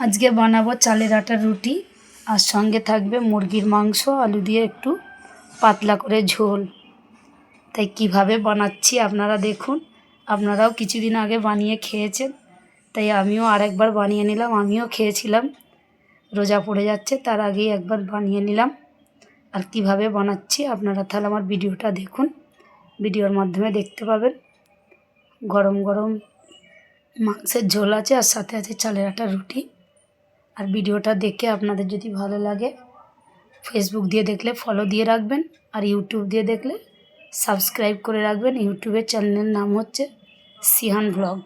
আজকে বানাবো চালের আটার রুটি, আর সঙ্গে থাকবে মুরগির মাংস, আলু দিয়ে একটু পাতলা করে ঝোল। তাই কীভাবে বানাচ্ছি আপনারা দেখুন। আপনারাও কিছুদিন আগে বানিয়ে খেয়েছেন, তাই আমিও আরেকবার বানিয়ে নিলাম। আমিও খেয়েছিলাম, রোজা পড়ে যাচ্ছে, তার আগেই একবার বানিয়ে নিলাম। আর কীভাবে বানাচ্ছি আপনারা তাহলে আমার ভিডিওটা দেখুন। ভিডিওর মাধ্যমে দেখতে পাবেন। গরম গরম মাংসের ঝোল আছে, আর সাথে আছে চালের আটার রুটি। আর ভিডিওটা দেখে আপনাদের যদি ভালো লাগে ফেসবুক দিয়ে দেখলে ফলো দিয়ে রাখবেন আর ইউটিউব দিয়ে দেখলে সাবস্ক্রাইব করে রাখবেন। ইউটিউবের চ্যানেলের নাম হচ্ছে সিহান ব্লগ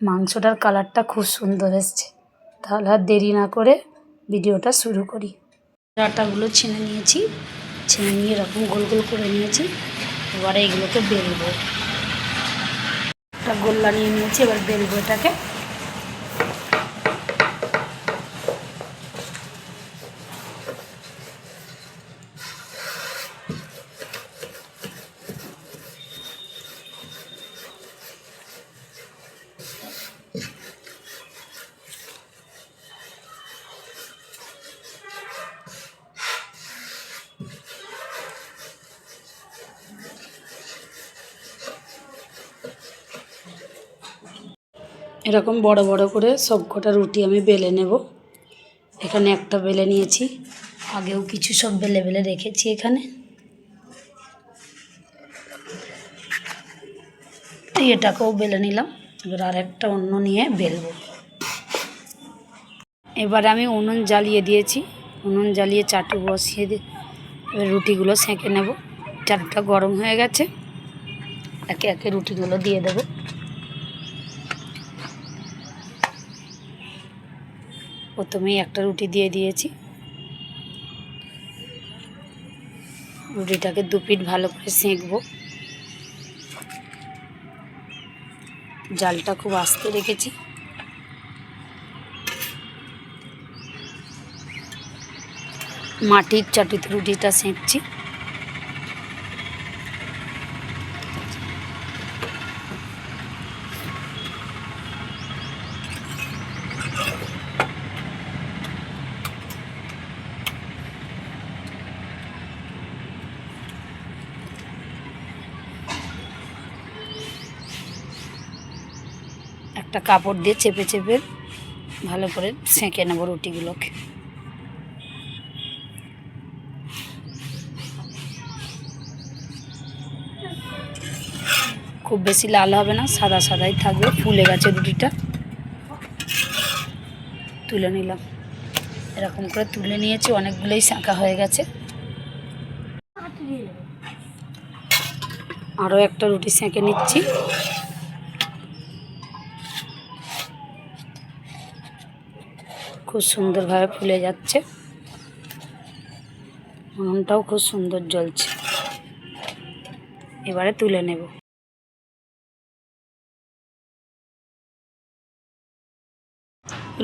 মাংসটার কালারটা খুব সুন্দর এসছে। তাহলে আর দেরি না করে ভিডিওটা শুরু করি। আটাগুলো ছিনে নিয়েছি। ছিনে নিয়ে এরকম গোল গোল করে নিয়েছি। এবারে এগুলোকে বেলবো। একটা গোল্লা নিয়ে নিয়েছি, এবার বেলবো এটাকে। এরকম বড় বড় করে সব কটা রুটি আমি বেলে নেব। এখানে একটা বেলে নিয়েছি। আগেও কিছু সব বেলে বেলে রেখেছি এখানে। এটাকেও বেলে নিলাম। এবার আর একটা অন্য নিয়ে বেলবো। এবার আমি উনুন জ্বালিয়ে দিয়েছি। উনুন জ্বালিয়ে চাটু বসিয়ে দিয়ে এবার রুটিগুলো সেঁকে নেব। চাটুটা গরম হয়ে গেছে। একে একে রুটিগুলো দিয়ে দেবো। প্রথমেই একটা রুটি দিয়ে দিয়েছি। রুটিটাকে দু পিঠ ভালো করে সেঁকব। জালটা খুব আস্তে রেখেছি। মাটির চাটুতে রুটিটা সেঁকছি। একটা কাপড় দিয়ে চেপে চেপে ভালো করে সেঁকে নেব রুটিগুলোকে। খুব বেশি লাল হবে না, সাদা সাদাই থাকবে, ফুলে গেছে রুটিটা। তুলে নিলাম। এরকম করে তুলে নিয়েছি, অনেকগুলোই শাঁকা হয়ে গেছে। আরও একটা রুটি সেঁকে নিচ্ছি। খুব সুন্দরভাবে ফুলে যাচ্ছে। উনুনটাও খুব সুন্দর জ্বলছে। এবারে তুলে নেব।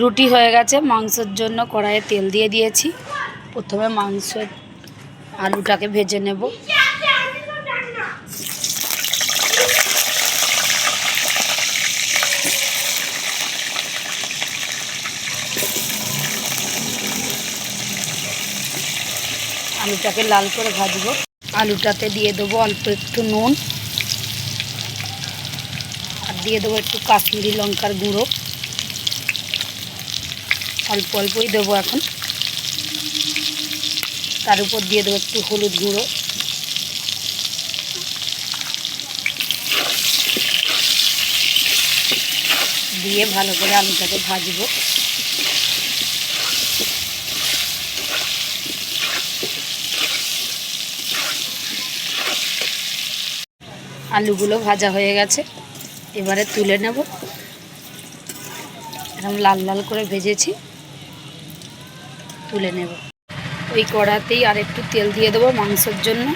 রুটি হয়ে গেছে, মাংসের জন্য কড়াইয়ে তেল দিয়ে দিয়েছি। প্রথমে মাংস আলুটাকে ভেজে নেব। আলুটাকে লাল করে ভাজবো। আলুটাতে দিয়ে দেবো অল্প একটু নুন। আর দিয়ে দেবো একটু কাশ্মীরি লঙ্কার গুঁড়ো। অল্প অল্পই দেবো এখন। তার উপর দিয়ে দেবো একটু হলুদ গুঁড়ো। দিয়ে ভালো করে আলুটাকে ভাজবো। আলুগুলো ভাজা হয়ে গেছে। এবারে তুলে নেব। এরকম লাল লাল করে ভেজেছি। তুলে নেব। ওই কড়াতেই আর একটু তেল দিয়ে দেবো মাংসের জন্য।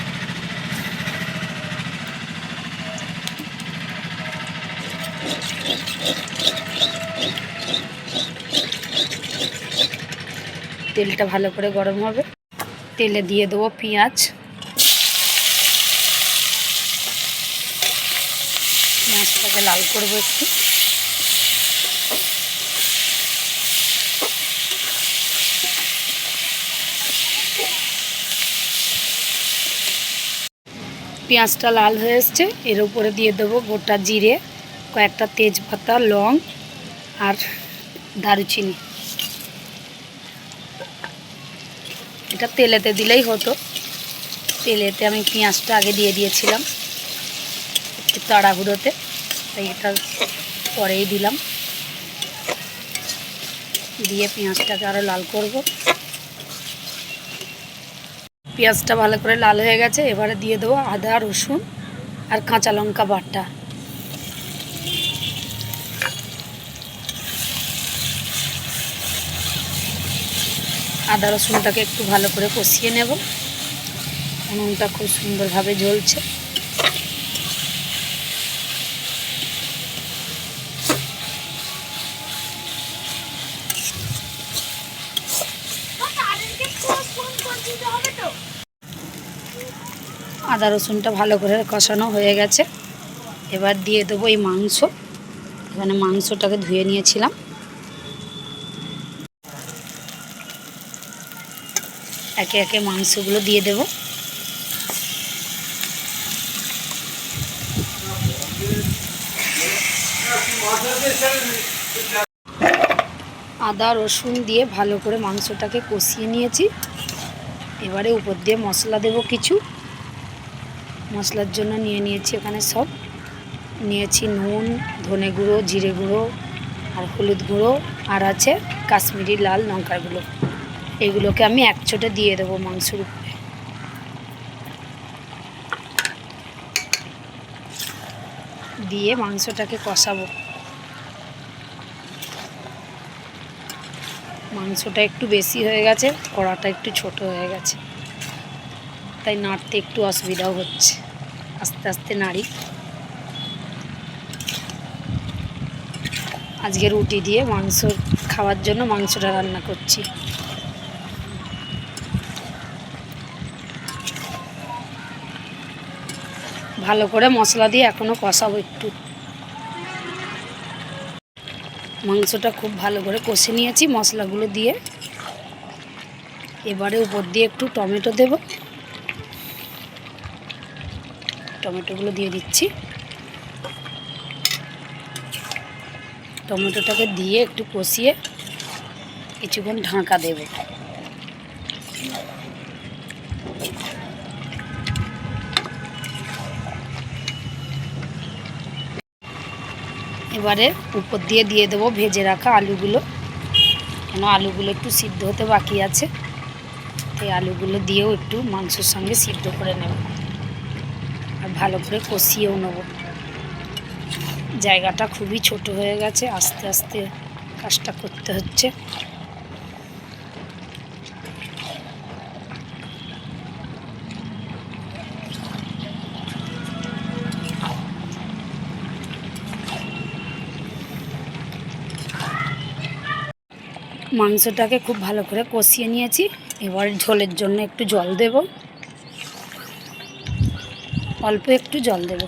তেলটা ভালো করে গরম হবে। তেলে দিয়ে দেবো পেঁয়াজ। এটাকে লাল করব একটু। পেঁয়াজটা লাল হয়ে এসছে। এর উপরে দিয়ে দেবো গোটা জিরে, কয়েকটা তেজপাতা, লং আর দারুচিনি। এটা তেলেতে দিলেই হতো। তেলেতে আমি পেঁয়াজটা আগে দিয়ে দিয়েছিলাম একটু তাড়াহুড়োতে। তাই এটা পরেই দিলাম। দিয়ে পেঁয়াজটাকে আরও লাল করব। পেঁয়াজটা ভালো করে লাল হয়ে গেছে, এবারে দিয়ে দেবো আদা, রসুন আর কাঁচা লঙ্কা বাটা। আদা, রসুনটাকে একটু ভালো করে কষিয়ে নেব। উনুনটা খুব সুন্দরভাবে জ্বলছে। আদা রসুনটা ভালো করে কষানো হয়ে গেছে। এবার দিয়ে দেবো এই মাংস। এখানে মাংসটাকে ধুয়ে নিয়েছিলাম। একে একে মাংসগুলো দিয়ে দেব। আদা, রসুন দিয়ে ভালো করে মাংসটাকে কষিয়ে নিয়েছি। এবারে উপর দিয়ে মশলা দেব কিছু। মশলার জন্য নিয়ে নিয়েছি এখানে সব। নিয়েছি নুন, ধনে গুঁড়ো, জিরে গুঁড়ো আর হলুদ গুঁড়ো আর আছে কাশ্মীরি লাল লঙ্কার গুঁড়ো এগুলোকে আমি এক একচোটে দিয়ে দেবো মাংসের উপরে। দিয়ে মাংসটাকে কষাবো। মাংসটা একটু বেশি হয়ে গেছে, কড়াটা একটু ছোট হয়ে গেছে। তাই নাড়তে একটু অসুবিধাও হচ্ছে। আস্তে আস্তে নাড়ি। আজকে রুটি দিয়ে মাংস, খাওয়ার জন্য মাংসটা রান্না করছি। ভালো করে মশলা দিয়ে এখনও কষাবো একটু। মাংসটা খুব ভালো করে কষে নিয়েছি মশলাগুলো দিয়ে। এবারে উপর দিয়ে একটু টমেটো দেব। টমেটোগুলো দিয়ে দিচ্ছি। টমেটোটাকে দিয়ে একটু কষিয়ে কিছুক্ষণ ঢাকা দেব। এবারে উপর দিয়ে দিয়ে দেবো ভেজে রাখা আলুগুলো। কেন আলুগুলো একটু সিদ্ধ হতে বাকি আছে তাই আলুগুলো দিয়েও একটু মাংসের সঙ্গে সিদ্ধ করে নেব। আর ভালো করে কষিয়েও নেব। জায়গাটা খুবই ছোট হয়ে গেছে, আস্তে আস্তে কাজটা করতে হচ্ছে। মাংসটাকে খুব ভালো করে কষিয়ে নিয়েছি, এবার ঝোলের জন্য একটু জল দেব। অল্প একটু জল দেব।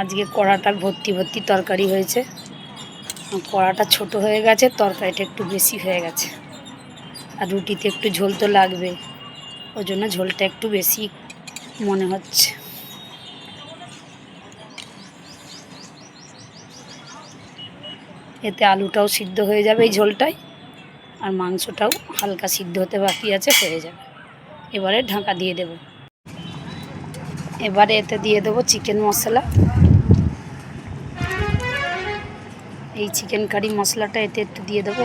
আজকে কড়াটা ভর্তি ভর্তি তরকারি হয়েছে। কড়াটা ছোট হয়ে গেছে, তরকারিটা একটু বেশি হয়ে গেছে। আর রুটিতে একটু ঝোল তো লাগবে, ওই জন্য ঝোলটা একটু বেশি মনে হচ্ছে। এতে আলুটাও সিদ্ধ হয়ে যাবে এই ঝোলটাই আর মাংসটাও হালকা সিদ্ধ হতে বাকি আছে হয়ে যাবে। এবারে ঢাকা দিয়ে দেব। এবারে এতে দিয়ে দেবো চিকেন মশলা। এই চিকেন কারি মশলাটা এতে একটু দিয়ে দেবো।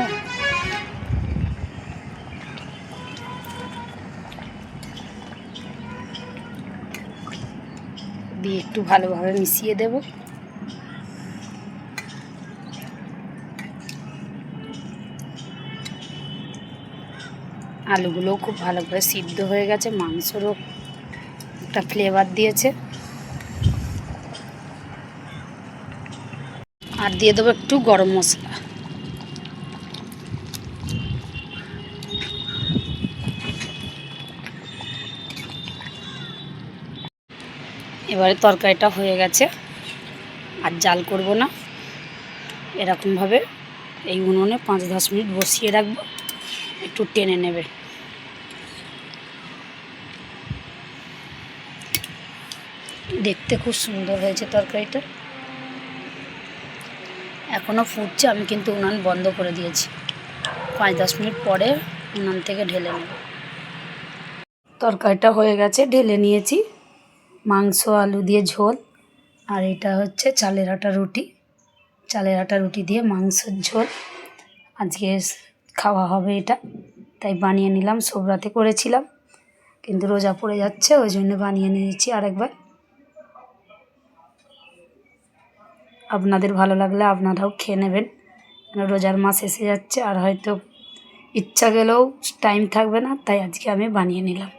দিয়ে একটু ভালোভাবে মিশিয়ে দেবো। আলুগুলোও খুব ভালো করে সিদ্ধ হয়ে গেছে, মাংসরও একটা ফ্লেভার দিয়েছে। আর দিয়ে দেবো একটু গরম মশলা। এবারে তরকারিটা হয়ে গেছে, আর জাল করব না। এরকমভাবে এই উনুনে পাঁচ দশ মিনিট বসিয়ে রাখব, একটু টেনে নেবে। দেখতে খুব সুন্দর হয়েছে তরকারিটা। এখনও ফুটছে, আমি কিন্তু উনান বন্ধ করে দিয়েছি। পাঁচ দশ মিনিট পরে উনান থেকে ঢেলে নেব। তরকারিটা হয়ে গেছে, ঢেলে নিয়েছি। মাংস, আলু দিয়ে ঝোল, আর এটা হচ্ছে চালের আটা রুটি। চালের আটা রুটি দিয়ে মাংসের ঝোল। আজকে খাওয়া হবে এটা, তাই বানিয়ে নিলাম। সব রাতে করেছিলাম, কিন্তু রোজা পড়ে যাচ্ছে, ওই জন্য বানিয়ে নিয়েছি আরেকবার। আপনাদের ভালো লাগলে আপনারাও খেয়ে নেবেন। রোজার মাস এসে যাচ্ছে আর হয়তো ইচ্ছা গেলেও টাইম থাকবে না, তাই আজকে আমি বানিয়ে নিলাম।